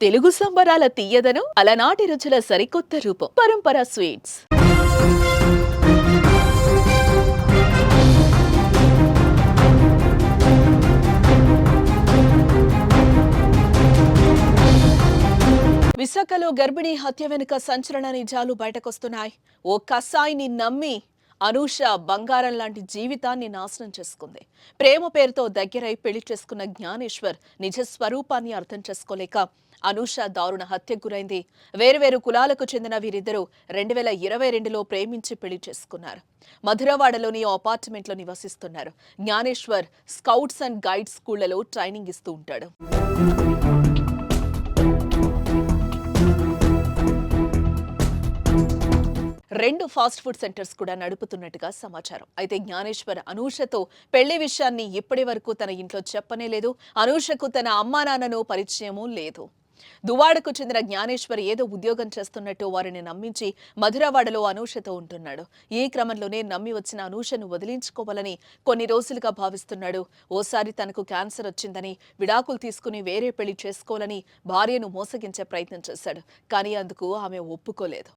తెలుగు సంబరాల తీయదను అలనాటి రుచుల సరికొత్త రూపం పరంపర స్వీట్స్. విశాఖలో గర్భిణీ హత్య వెనుక సంచలన నిజాలు బయటకొస్తున్నాయి. ఓ కసాయిని నమ్మి అనూష బంగారం లాంటి జీవితాన్ని నాశనం చేసుకుంది. ప్రేమ పేరుతో దగ్గరై పెళ్ళి చేసుకున్న జ్ఞానేశ్వర్ నిజ స్వరూపాన్ని అర్థం చేసుకోలేక అనూష దారుణ హత్యకు గురైంది. వేరువేరు కులాలకు చెందిన వీరిద్దరూ రెండు వేల ఇరవై రెండులో ప్రేమించి పెళ్ళి చేసుకున్నారు. మధురవాడలోని ఓ అపార్ట్మెంట్లో నివసిస్తున్నారు. జ్ఞానేశ్వర్ స్కౌట్స్ అండ్ గైడ్స్ స్కూళ్ళలో ట్రైనింగ్ ఇస్తూ ఉంటాడు. రెండు ఫాస్ట్ ఫుడ్ సెంటర్స్ కూడా నడుపుతున్నట్టుగా సమాచారం. అయితే జ్ఞానేశ్వర్ అనూషతో పెళ్ళి విషయాన్ని ఇప్పటి వరకు తన ఇంట్లో చెప్పనే లేదు. అనూషకు తన అమ్మా నాన్నను పరిచయమూ లేదు. దువాడకు చెందిన జ్ఞానేశ్వర్ ఏదో ఉద్యోగం చేస్తున్నట్టు వారిని నమ్మించి మధురవాడలో అనూషతో ఉంటున్నాడు. ఈ క్రమంలోనే నమ్మి వచ్చిన అనూషను వదిలించుకోవాలని కొన్ని రోజులుగా భావిస్తున్నాడు. ఓసారి తనకు క్యాన్సర్ వచ్చిందని విడాకులు తీసుకుని వేరే పెళ్ళి చేసుకోవాలని భార్యను మోసగించే ప్రయత్నం చేశాడు. కానీ అందుకు ఆమె ఒప్పుకోలేదు.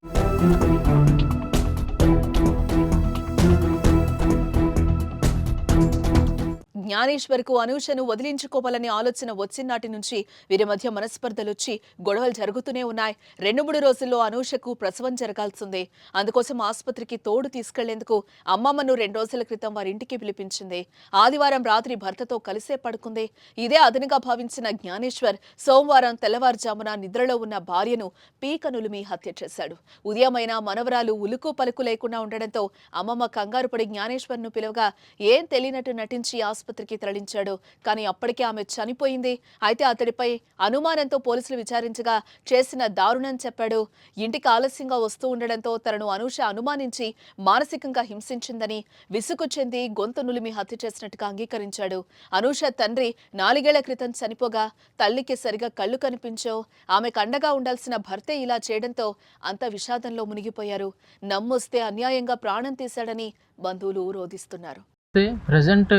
జ్ఞానేశ్వర్కు అనూషను వదిలించుకోవాలనే ఆలోచన వచ్చినాటి నుంచి వీరి మధ్య మనస్పర్ధలొచ్చి గొడవలు జరుగుతూనే ఉన్నాయి. రెండు మూడు రోజుల్లో అనూషకు ప్రసవం జరగాల్సిందే. అందుకోసం ఆసుపత్రికి తోడు తీసుకెళ్ళేందుకు అమ్మమ్మను రెండు రోజుల క్రితం వారింటికి పిలిపించింది. ఆదివారం రాత్రి భర్తతో కలిసే పడుకుంది. ఇదే అదనుగా భావించిన జ్ఞానేశ్వర్ సోమవారం తెల్లవారుజామున నిద్రలో ఉన్న భార్యను పీకనులిమి హత్య చేశాడు. ఉదయమైన మనవరాలు ఉలుకు పలుకు లేకుండా ఉండడంతో అమ్మమ్మ కంగారు పడి జ్ఞానేశ్వర్ను పిలవగా ఏం తెలియనట్టు నటించి ఆసుపత్రి ఆసుపత్రికి తరలించాడు. కానీ అప్పటికే ఆమె చనిపోయింది. అయితే అతడిపై అనుమానంతో పోలీసులు విచారించగా చేసిన దారుణం చెప్పాడు. ఇంటికి ఆలస్యంగా వస్తూ ఉండడంతో తనను అనూష అనుమానించి మానసికంగా హింసించిందని విసుగు చెంది గొంతు నులిమి హత్య చేసినట్టుగా అంగీకరించాడు. అనూష తండ్రి నాలుగేళ్ళ క్రితం చనిపోగా తల్లికి సరిగా కళ్ళు కనిపించో ఆమెకు అండగా ఉండాల్సిన భర్తే ఇలా చేయడంతో అంత విషాదంలో మునిగిపోయారు. నమ్మొస్తే అన్యాయంగా ప్రాణం తీశాడని బంధువులు రోధిస్తున్నారు నమస్తే ప్రజెంట్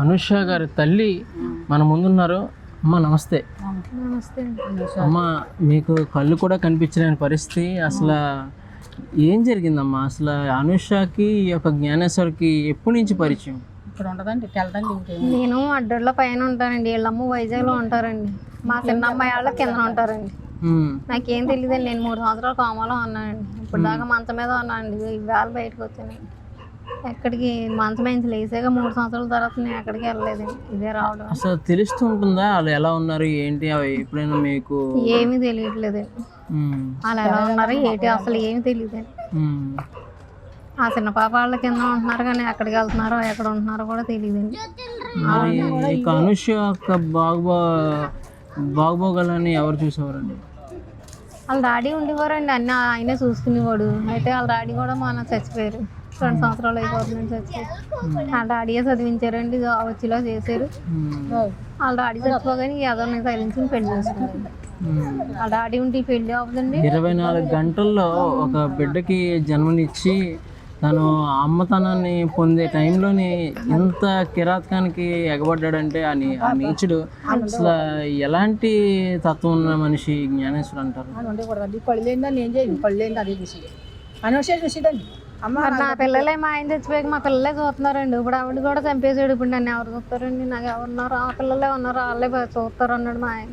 అనుష గారి తల్లి మన ముందున్నారు. అమ్మ నమస్తే. నమస్తే అమ్మ మీకు కళ్ళు కూడా కనిపించలేని పరిస్థితి. అసలు ఏం జరిగిందమ్మా? అసలు అనుషకి ఈ యొక్క జ్ఞానేశ్వర్కి ఎప్పటి నుంచి పరిచయం? ఇక్కడ ఉండదండి నేను అడ్డర్లో పైన ఉంటానండి. వీళ్ళమ్మ వైజాగ్లో ఉంటారండి. మా చిన్న అమ్మాయి వాళ్ళ కింద ఉంటారండి. నాకేం తెలియదండి నేను మూడు సంవత్సరాలు కోమాలో ఉన్నానండి. ఇప్పుడు దాకా మంచం మీద ఉన్నానండి. ఇవాళ బయటకు వచ్చానండి. ఎక్కడికి మంచం నుంచి లేసాక మూడు సంవత్సరాల తర్వాత నేను ఎక్కడికి వెళ్ళలేదండి ఇదే రావడం. అసలు తెలుస్తూ ఉంటుందా వాళ్ళు ఎలా ఉన్నారు? ఏంటి? అవి ఎప్పుడైనా మీకు ఏమీ తెలియట్లేదండి ఉమ్, వాళ్ళు ఎలా ఉన్నారు? ఏంటి? అసలు ఏమీ తెలియదండి ఉమ్. ఆ చిన్న పాప వాళ్ళ కింద ఉంటున్నారు కానీ ఎక్కడికి వెళ్తున్నారో ఎక్కడ ఉంటున్నారో కూడా తెలియదండి మరి ఈ యొక్క బాగుబో బాగుబోగాలని ఎవరు చూసేవారండి? వాళ్ళ డాడీ ఉండేవారండి అన్ని ఆయనే చూసుకునేవాడు. అయితే వాళ్ళ డాడీ కూడా మన చచ్చిపోయారు. రెండు సంవత్సరాలు అయిపోతుందని చచ్చిపోయారు. వాళ్ళ డాడీయే చదివించారండి వచ్చిలా చేశారు. ఉమ్, వాళ్ళ డాడీ చచ్చిపోగానే ఎవరిని సైలెన్స్ పెళ్ళి చేసుకున్నారు. ఉమ్. వాళ్ళ డాడీ ఉంటే ఈ పెళ్ళి అవ్వదండి ఇరవై నాలుగు గంటల్లో ఒక బిడ్డకి జన్మనిచ్చి తను అమ్మతనాన్ని పొందే టైంలోని ఎంత కిరాతకానికి ఎగబడ్డాడంటే ఆ నీ ఆ నీచుడు అసలు ఎలాంటి తత్వం ఉన్న మనిషి జ్ఞానేశ్వరు అంటారు? అని ఉండకూడదండి. పళ్ళు లేదని ఏం చేయండి పళ్ళు లేని అదే చూసి అనవసరం చూసేదండి అమ్మ నా పిల్లలే మా ఆయన చచ్చిపోయాక మా పిల్లలే చూస్తున్నారండి. ఇప్పుడు ఆవిడ కూడా చంపేసాడు ఇప్పుడు నన్ను ఎవరు చూస్తారండి? నాకు ఎవరున్నారు? ఆ పిల్లలే ఉన్నారు? వాళ్ళే చూస్తారు అన్నాడు మా ఆయన.